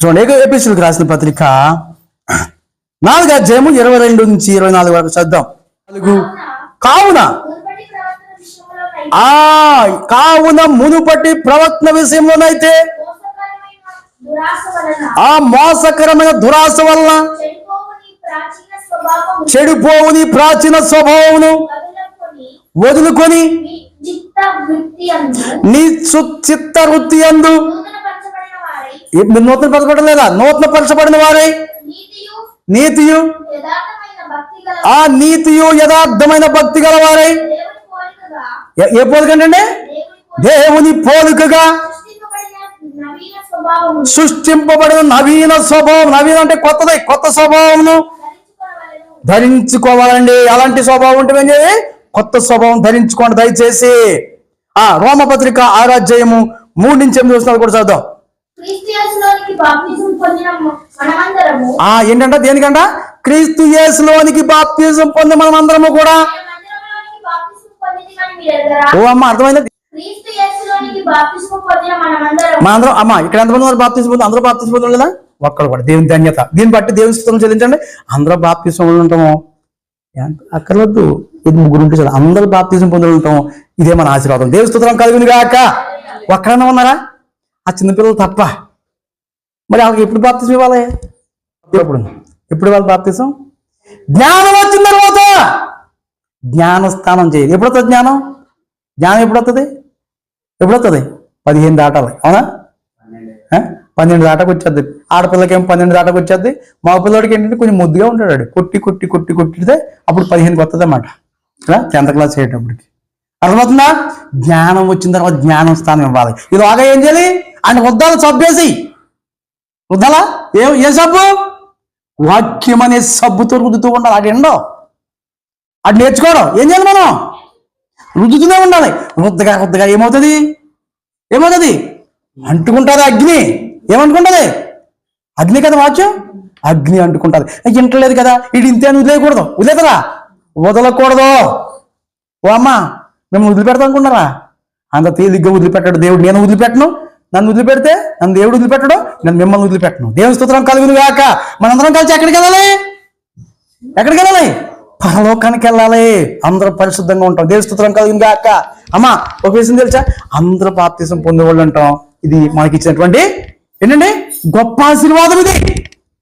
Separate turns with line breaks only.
చూడండి ఏపీసీలకు రాసిన పత్రిక నాలుగు అధ్యాయము ఇరవై రెండు నుంచి ఇరవై నాలుగు వరకు చదువుదాం. నాలుగు. కావున
ప్రవర్తన
ఆ కావున మునుపటి ప్రవక్త విషయంలోనైతే ఆ మోసకరమైన దురాశ వలన
చెడిపోవు నీ ప్రాచీన
స్వభావమును
వదులుకొని
నీ చిత్త వృత్తి అందు మీరు నూతన పరచబడలేదా నూతన పరచబడిన వారై.
నీతియు
ఆ నీతియు యథార్థమైన భక్తి గల వారై. ఏ- పోలికంటే
దేవుని
దేవుని
పోలిక.
పోలికగా.
సృష్టింపబడిన నవీన
స్వభావం. నవీన అంటే కొత్తది కొత్త స్వభావమును
ధరించుకోవలను.
ధరించుకోవాలండి. అలాంటి స్వభావం ఉంటే ఏం చేయాలి? కొత్త స్వభావం ధరించుకోండి. దయచేసి. ఆ రోమపత్రిక ఆరాధ్యాయము మూడు నుంచి ఎనిమిది వస్తున్నారు కూడా చదువుదాం
క్రీస్తు యేసులోనికి బాప్తిజం పొందిన మనమందరము
ఆ ఏంటంట దేనికంట? క్రీస్తు యేసులోనికి బాప్తిజం పొంది మనం అందరము కూడా? ఓ అమ్మ అర్థమైంది?
క్రీస్తు యేసులోనికి బాప్తిజం పొందిన మనమందరం
మన అందరం అమ్మ ఇక్కడ ఎంతమంది ఉన్నారు బాప్తిజం పొంది? అందరూ బాప్తిజం లేదా ఒక్కడు కూడా. దేవుని ధన్యత. దీన్ని బట్టి దేవుని స్థితం చెల్లించండి. అందరూ బాప్తిజం ఉంటాము. అక్కర్లేదు. ఇది ముగ్గురు ఉంటే చాలు. అందరూ బాప్తిజం పొంది ఉంటాము. ఇదే మన ఆశీర్వాదం. దేవుని స్తోత్రం కలిగింది కాక ఒక్కడన్నా ఉన్నారా? ఆ చిన్నపిల్లలు తప్ప. మరి వాళ్ళకి ఎప్పుడు బాప్తిజం ఇవ్వాలి? ఎప్పుడు? ఎప్పుడు ఇవ్వాలి బాప్తిజం? జ్ఞానం వచ్చిన తర్వాత జ్ఞానస్థానం చేయాలి. ఎప్పుడు వస్తుంది జ్ఞానం? జ్ఞానం ఎప్పుడు వస్తుంది ఎప్పుడు వస్తుంది పదిహేను దాటాలి. అవునా? పన్నెండు. దాటాకు వచ్చేది ఆడపిల్లకి ఏమో పన్నెండు దాటాకు వచ్చేది మా పిల్లడికి ఏంటంటే కొంచెం ముద్దుగా ఉంటాడు. కొట్టి కొట్టి కొట్టి కొట్టితే అప్పుడు పదిహేనుకి వస్తుంది అన్నమాట. టెన్త్ క్లాస్ అయ్యేటప్పటికి అర్థమవుతుందా? జ్ఞానం వచ్చిన తర్వాత జ్ఞానం స్థానం ఇవ్వాలి. ఇది బాగా ఏం చేయాలి? ఆయన వద్దాలు సబ్బేసి వద్దాలా ఏ ఏ సబ్బు వాక్యం అనే సబ్బుతో రుద్దుతూ ఉండాలి. అటు ఎండో? అటు నేర్చుకోవడం? ఏం చేయాలి మనం? రుద్దుతూనే ఉండాలి. రుద్దగా రుద్దగా ఏమవుతుంది? ఏమవుతుంది? అంటుకుంటుంది అగ్ని. ఏమంటుకుంటుంది? అగ్ని కదా వాక్యం? అగ్ని అంటుకుంటుంది. ఇంటలేదు కదా? ఇది ఇంతే అని వదిలేయకూడదు. వదిలేదరా వదలకూడదు. ఓ అమ్మ మిమ్మల్ని వదిలిపెడతాం అనుకున్నారా అంత తేలిగ్గా వదిలిపెట్టాడు దేవుడు. నేను వదిలిపెట్టను. నన్ను వదిలిపెడితే నన్ను దేవుడు వదిలిపెట్టడు నన్ను మిమ్మల్ని వదిలిపెట్టను. దేవుని స్తోత్రం కలుగును గాక. మనందరం కలిసి ఎక్కడికి వెళ్ళాలి? ఎక్కడికి వెళ్ళాలి? పరలోకానికి వెళ్ళాలి. అందరూ పరిశుద్ధంగా ఉంటాం. దేవుని స్తోత్రం కలుగును గాక. అమ్మా ఒక విషయం తెలుసా? అందరూ బాప్తీసం పొందేవాళ్ళు ఉంటాం ఇది మనకి ఇచ్చినటువంటి ఏంటండి? గొప్ప ఆశీర్వాదం ఇది.